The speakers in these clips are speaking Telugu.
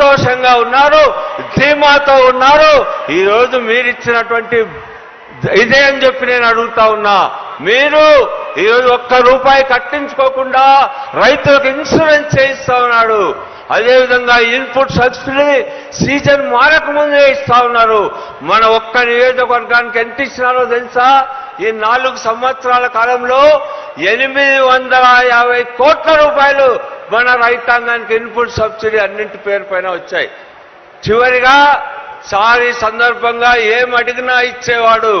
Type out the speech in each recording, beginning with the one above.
సంతోషంగా ఉన్నారు ధీమాతో ఉన్నారు. ఈరోజు మీరిచ్చినటువంటి ఇదే అని చెప్పి నేను అడుగుతా ఉన్నా మీరు ఈరోజు ఒక్క రూపాయి కట్టించుకోకుండా రైతులకు ఇన్సూరెన్స్ చేయిస్తా ఉన్నాడు అదేవిధంగా ఇన్పుట్ సబ్సిడీ సీజన్ మారకముందే ఇస్తా ఉన్నారు. మన ఒక్క నియోజకవర్గానికి ఎంత ఇచ్చినారో తెలుసా? ఈ నాలుగు సంవత్సరాల కాలంలో ఎనిమిది వందల యాభై కోట్ల రూపాయలు మన రైతాంగానికి ఇన్పుట్ సబ్సిడీ అన్నింటి పేరు పైన వచ్చాయి. చివరిగా సారి సందర్భంగా ఏం అడిగినా ఇచ్చేవాడు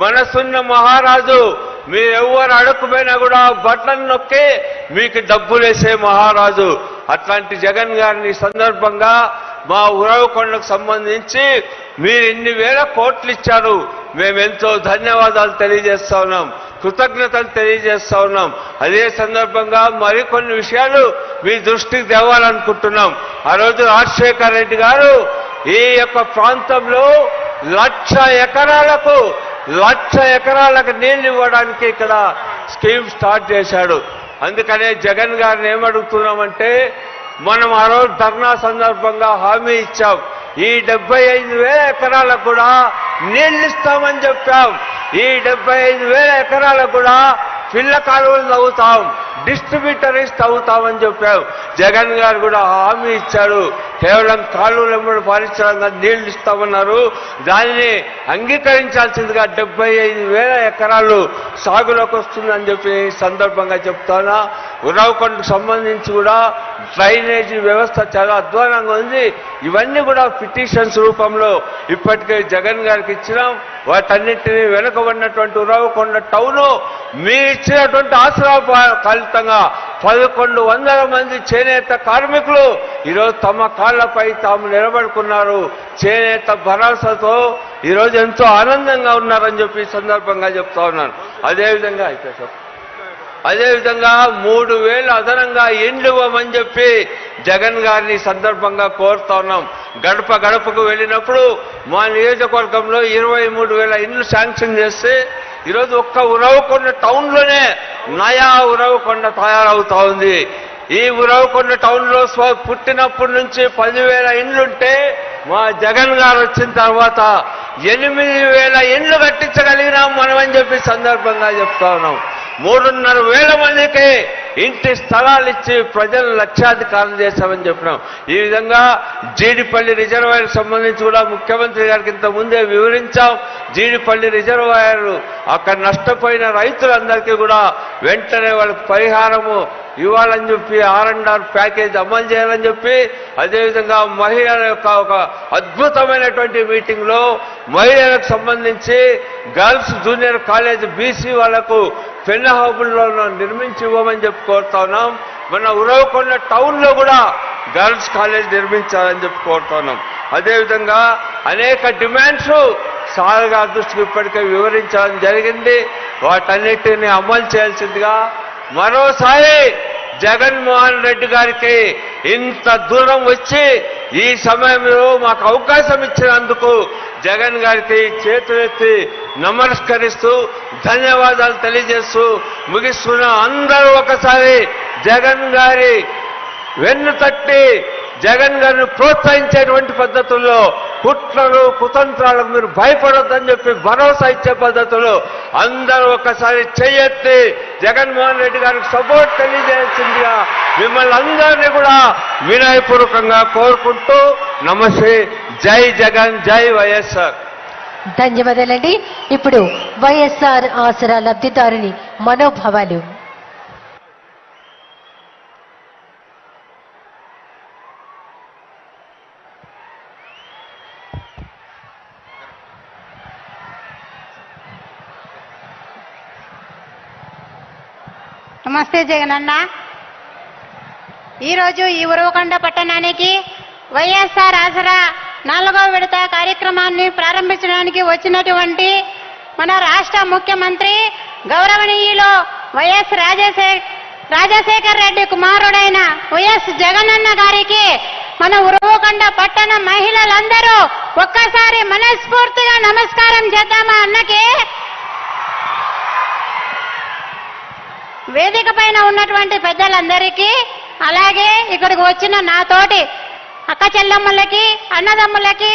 మనసున్న మహారాజు మీరెవ్వరు అడుక్కుపోయినా కూడా బట్టన్ నొక్కి మీకు డబ్బులేసే మహారాజు. అట్లాంటి జగన్ గారిని సందర్భంగా మా ఉరవకొండకు సంబంధించి మీరు ఇన్ని వేల కోట్లు ఇచ్చారు. మేమెంతో ధన్యవాదాలు తెలియజేస్తా ఉన్నాం. కృతజ్ఞతలు తెలియజేస్తా ఉన్నాం. అదే సందర్భంగా మరికొన్ని విషయాలు మీ దృష్టికి తేవాలనుకుంటున్నాం. ఆ రోజు రాజశేఖర రెడ్డి గారు ఈ యొక్క ప్రాంతంలో లక్ష ఎకరాలకు లక్ష ఎకరాలకు నీళ్ళు ఇవ్వడానికి ఇక్కడ స్కీమ్ స్టార్ట్ చేశాడు. అందుకనే జగన్ గారిని ఏమడుగుతున్నామంటే మనం ఆ రోజు ధర్నా సందర్భంగా హామీ ఇచ్చాం. ఈ డెబ్బై ఐదు వేల ఎకరాలకు కూడా నీళ్ళు ఇస్తామని చెప్పాం. ఈ డెబ్బై ఐదు వేల ఎకరాలకు కూడా పిల్ల కాలువలు తవ్వుతాం డిస్ట్రిబ్యూటరీస్ తవ్వుతామని చెప్పావు జగన్ గారు కూడా హామీ ఇచ్చాడు కేవలం కాలువలు ఎమ్మడి పారించడంగా నీళ్ళు ఇస్తామన్నారు. దానిని అంగీకరించాల్సిందిగా డెబ్బై ఐదు వేల ఎకరాలు సాగులోకి వస్తుందని చెప్పి సందర్భంగా చెప్తానా? ఉరవకొండకు సంబంధించి కూడా డ్రైనేజీ వ్యవస్థ చాలా అధ్వానంగా ఉంది. ఇవన్నీ కూడా పిటిషన్స్ రూపంలో ఇప్పటికే జగన్ గారికి ఇచ్చినాం. వాటన్నింటినీ వెనుకబడినటువంటి ఉరవకొండ టౌన్ మీ ఇచ్చినటువంటి ఆసరా ఫలితంగా పదకొండు వందల మంది చేనేత కార్మికులు ఈరోజు తమ కాళ్ళపై తాము నిలబడుకున్నారు. చేనేత భరోసాతో ఈరోజు ఎంతో ఆనందంగా ఉన్నారని చెప్పి సందర్భంగా చెప్తా ఉన్నాను. అదేవిధంగా అయితే సార్ అదేవిధంగా మూడు వేలు అదనంగా ఇండ్లు ఇవ్వమని చెప్పి జగన్ గారిని సందర్భంగా కోరుతా ఉన్నాం. గడప గడపకు వెళ్ళినప్పుడు మా నియోజకవర్గంలో ఇరవై మూడు వేల ఇండ్లు శాంక్షన్ చేస్తే ఈరోజు ఒక్క ఉరవకొండ టౌన్లోనే నయా ఉరవకొండ తయారవుతా ఉంది. ఈ ఉరవకొండ టౌన్లో స్వ పుట్టినప్పటి నుంచి పదివేల ఇండ్లుంటే మా జగన్ గారు వచ్చిన తర్వాత ఎనిమిది వేల ఇండ్లు కట్టించగలిగినాం మనమని చెప్పి సందర్భంగా చెప్తా ఉన్నాం. మూడున్నర వేల మందికి ఇంటి స్థలాలు ఇచ్చి ప్రజలు లక్షాధికారం చేశామని చెప్పినాం. ఈ విధంగా జీడిపల్లి రిజర్వాయర్ సంబంధించి కూడా ముఖ్యమంత్రి గారికి ఇంత ముందే వివరించాం. జీడిపల్లి రిజర్వాయర్ అక్కడ నష్టపోయిన రైతులందరికీ కూడా వెంటనే వాళ్ళకి పరిహారము ఇవ్వాలని చెప్పి ఆర్ అండ్ ఆర్ ప్యాకేజ్ అమలు చేయాలని చెప్పి అదేవిధంగా మహిళల యొక్క ఒక అద్భుతమైనటువంటి మీటింగ్లో మహిళలకు సంబంధించి గర్ల్స్ జూనియర్ కాలేజ్ బీసీ వాళ్ళకు పెన్న హౌబుల్లో నిర్మించి ఇవ్వమని చెప్పి కోరుతా ఉన్నాం. మన ఉరవకొండ టౌన్లో కూడా గర్ల్స్ కాలేజ్ నిర్మించాలని చెప్పి కోరుతా ఉన్నాం. అదేవిధంగా అనేక డిమాండ్స్ సార్ గారి దృష్టికి ఇప్పటికే వివరించడం జరిగింది. వాటన్నిటిని అమలు చేయాల్సిందిగా మరోసారి జగన్మోహన్ రెడ్డి గారికి ఇంత దూరం వచ్చి ఈ సమయంలో మాకు అవకాశం ఇచ్చినందుకు జగన్ గారికి చేతులెత్తి నమస్కరిస్తూ ధన్యవాదాలు తెలియజేస్తూ ముగిస్తున్న అందరూ ఒకసారి జగన్ గారి వెన్ను తట్టి జగన్ గారిని ప్రోత్సహించేటువంటి పద్ధతుల్లో కుట్రలు కుతంత్రాలకు మీరు భయపడొద్దని చెప్పి భరోసా ఇచ్చే పద్ధతులు అందరూ ఒకసారి చేయెత్తి జగన్మోహన్ రెడ్డి గారికి సపోర్ట్ తెలియజేసిందిగా మిమ్మల్ని అందరినీ కూడా వినయపూర్వకంగా కోరుకుంటూ నమస్తే. జై జగన్ జై వైఎస్ఆర్. ధన్యవాదాలండి. ఇప్పుడు వైఎస్ఆర్ ఆసరా లబ్ధిదారుని మనోభావాలు. నమస్తే జగనన్న ఈరోజు ఈ ఉరవకొండ పట్టణానికి వైఎస్ఆర్ ఆసరా నాలుగో విడత కార్యక్రమాన్ని ప్రారంభించడానికి వచ్చినటువంటి మన రాష్ట్ర ముఖ్యమంత్రి గౌరవనీయులు వైఎస్ రాజశే రాజశేఖర్ రెడ్డి కుమారుడైన వైఎస్ జగనన్న గారికి మన ఉరవకొండ పట్టణ మహిళలందరూ ఒక్కసారి మనస్ఫూర్తిగా నమస్కారం చేద్దామా అన్నకి వేదిక పైన ఉన్నటువంటి పెద్దలందరికీ అలాగే ఇక్కడికి వచ్చిన నాతోటి అక్క చెల్లెమ్మలకి అన్నదమ్ములకి